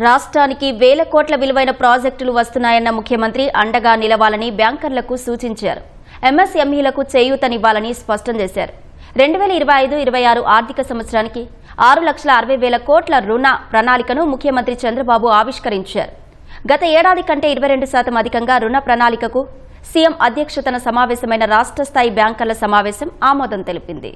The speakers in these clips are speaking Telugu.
రాష్ట్రానికి వేల కోట్ల విలువైన ప్రాజెక్టులు వస్తున్నాయన్న ముఖ్యమంత్రి అండగా నిలవాలని బ్యాంకర్లకు సూచించారు. ఎంఎస్ఎంఈలకు చేయూతనివ్వాలని స్పష్టం చేశారు. రెండు వేల ఇరవై ఐదు ఇరవై ఆరు ఆర్థిక సంవత్సరానికి ఆరు లక్షల అరవై వేల కోట్ల రుణ ప్రణాళికను ముఖ్యమంత్రి చంద్రబాబు ఆవిష్కరించారు. గత ఏడాది కంటే ఇరవై రెండు శాతం అధికంగా రుణ ప్రణాళికకు సీఎం అధ్యక్షతన సమావేశమైన రాష్ట్ర స్థాయి బ్యాంకర్ల సమావేశం ఆమోదం తెలిపింది.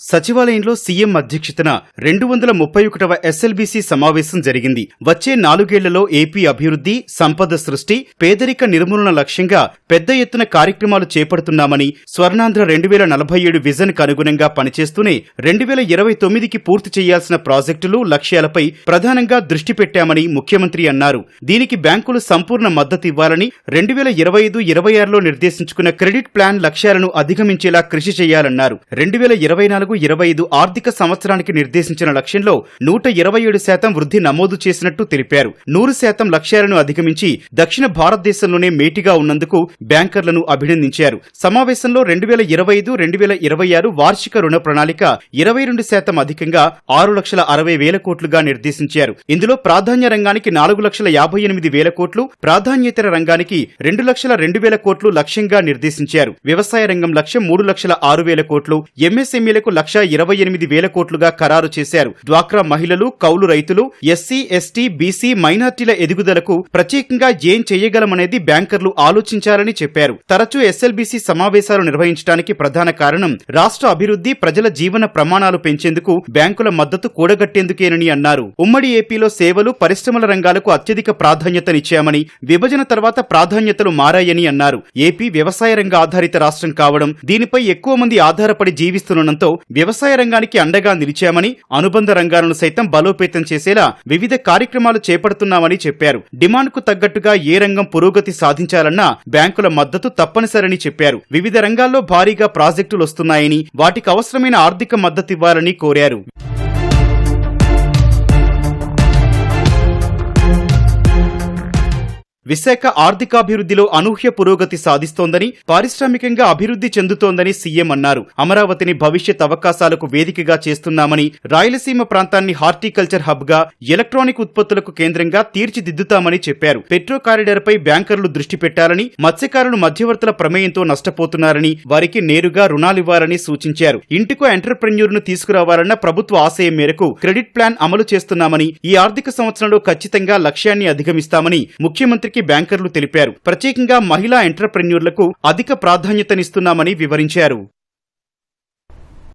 సచివాలయంలో సీఎం అధ్యక్షతన రెండు వందల ముప్పై ఒకటవ ఎస్ఎల్బీసీ సమావేశం జరిగింది. వచ్చే నాలుగేళ్ళలో ఏపీ అభివృద్ధి సంపద సృష్టి పేదరిక నిర్మూలన లక్ష్యంగా పెద్ద ఎత్తున కార్యక్రమాలు చేపడుతున్నామని స్వర్ణాంధ్ర రెండు వేల నలభై ఏడు విజన్కు అనుగుణంగా పనిచేస్తూనే రెండు వేల ఇరవై తొమ్మిదికి పూర్తి చేయాల్సిన ప్రాజెక్టులు లక్ష్యాలపై ప్రధానంగా దృష్టి పెట్టామని ముఖ్యమంత్రి అన్నారు. దీనికి బ్యాంకులు సంపూర్ణ మద్దతు ఇవ్వాలని రెండు వేల ఇరవై ఐదు ఇరవై ఆరులో నిర్దేశించుకున్న క్రెడిట్ ప్లాన్ లక్ష్యాలను అధిగమించేలా కృషి చేయాలన్నారు. రెండు వేల ఇరవై నాలుగు ఇరవై ఐదు ఆర్థిక సంవత్సరానికి నిర్దేశించిన లక్ష్యంలో నూట ఇరవై ఏడు శాతం వృద్ధి నమోదు చేసినట్టు తెలిపారు. నూరు శాతం లక్ష్యాలను అధిగమించి దక్షిణ భారతదేశంలోనే మేటిగా ఉన్నందుకు బ్యాంకర్లను అభినందించారు. సమావేశంలో రెండు వేల ఇరవై ఐదు రెండు వేల ఇరవై ఆరు వార్షిక రుణ ప్రణాళిక ఇరవై రెండు శాతం అధికంగా ఆరు లక్షల అరవై వేల కోట్లుగా నిర్దేశించారు. ఇందులో ప్రాధాన్య రంగానికి నాలుగు లక్షల యాభై ఎనిమిది వేల కోట్లు ప్రాధాన్యేతర రంగానికి రెండు లక్షల రెండు వేల కోట్లు లక్ష్యంగా నిర్దేశించారు. వ్యవసాయ రంగం లక్ష్యం మూడు లక్షల ఆరు వేల కోట్లు ఎంఎస్ఎంఈలకు లక్ష ఇరవై ఎనిమిది వేల కోట్లుగా ఖరారు చేశారు. డ్వాక్రా మహిళలు కౌలు రైతులు ఎస్సీ ఎస్టీ బీసీ మైనార్టీల ఎదుగుదలకు ప్రత్యేకంగా ఏం చేయగలమనేది బ్యాంకర్లు ఆలోచించాలని చెప్పారు. తరచూ ఎస్ఎల్బీసీ సమావేశాలు నిర్వహించడానికి ప్రధాన కారణం రాష్ట్ర అభివృద్ధి ప్రజల జీవన ప్రమాణాలు పెంచేందుకు బ్యాంకుల మద్దతు కూడగట్టేందుకేనని అన్నారు. ఉమ్మడి ఏపీలో సేవలు పరిశ్రమల రంగాలకు అత్యధిక ప్రాధాన్యతనిచ్చామని విభజన తర్వాత ప్రాధాన్యతలు మారాయని అన్నారు. ఏపీ వ్యవసాయ రంగ ఆధారిత రాష్ట్రం కావడం దీనిపై ఎక్కువ మంది ఆధారపడి జీవిస్తుండటంతో వ్యవసాయ రంగానికి అండగా నిలిచామని అనుబంధ రంగాలను సైతం బలోపేతం చేసేలా వివిధ కార్యక్రమాలు చేపడుతున్నామని చెప్పారు. డిమాండ్కు తగ్గట్టుగా ఏ రంగం పురోగతి సాధించాలన్నా బ్యాంకుల మద్దతు తప్పనిసరని చెప్పారు. వివిధ రంగాల్లో భారీగా ప్రాజెక్టులు వస్తున్నాయని వాటికి అవసరమైన ఆర్థిక మద్దతు ఇవ్వాలని కోరారు. విశాఖ ఆర్థికాభివృద్ధిలో అనూహ్య పురోగతి సాధిస్తోందని పారిశ్రామికంగా అభివృద్ధి చెందుతోందని సీఎం అన్నారు. అమరావతిని భవిష్యత్ అవకాశాలకు వేదికగా చేస్తున్నామని రాయలసీమ ప్రాంతాన్ని హార్టికల్చర్ హబ్గా ఎలక్ట్రానిక్ ఉత్పత్తులకు కేంద్రంగా తీర్చిదిద్దుతామని చెప్పారు. పెట్రో కారిడార్ పై బ్యాంకర్లు దృష్టి పెట్టాలని మత్స్యకారులు మధ్యవర్తుల ప్రమేయంతో నష్టపోతున్నారని వారికి నేరుగా రుణాలివ్వాలని సూచించారు. ఇంటికో ఎంటర్ప్రెన్యూర్ను తీసుకురావాలన్న ప్రభుత్వ ఆశయం మేరకు క్రెడిట్ ప్లాన్ అమలు చేస్తున్నామని ఈ ఆర్థిక సంవత్సరంలో ఖచ్చితంగా లక్ష్యాన్ని అధిగమిస్తామని ముఖ్యమంత్రికి బ్యాంకర్లు తెలిపారు. ప్రత్యేకంగా మహిళా ఎంటర్ప్రెన్యూర్లకు అధిక ప్రాధాన్యతనిస్తున్నామని వివరించారు.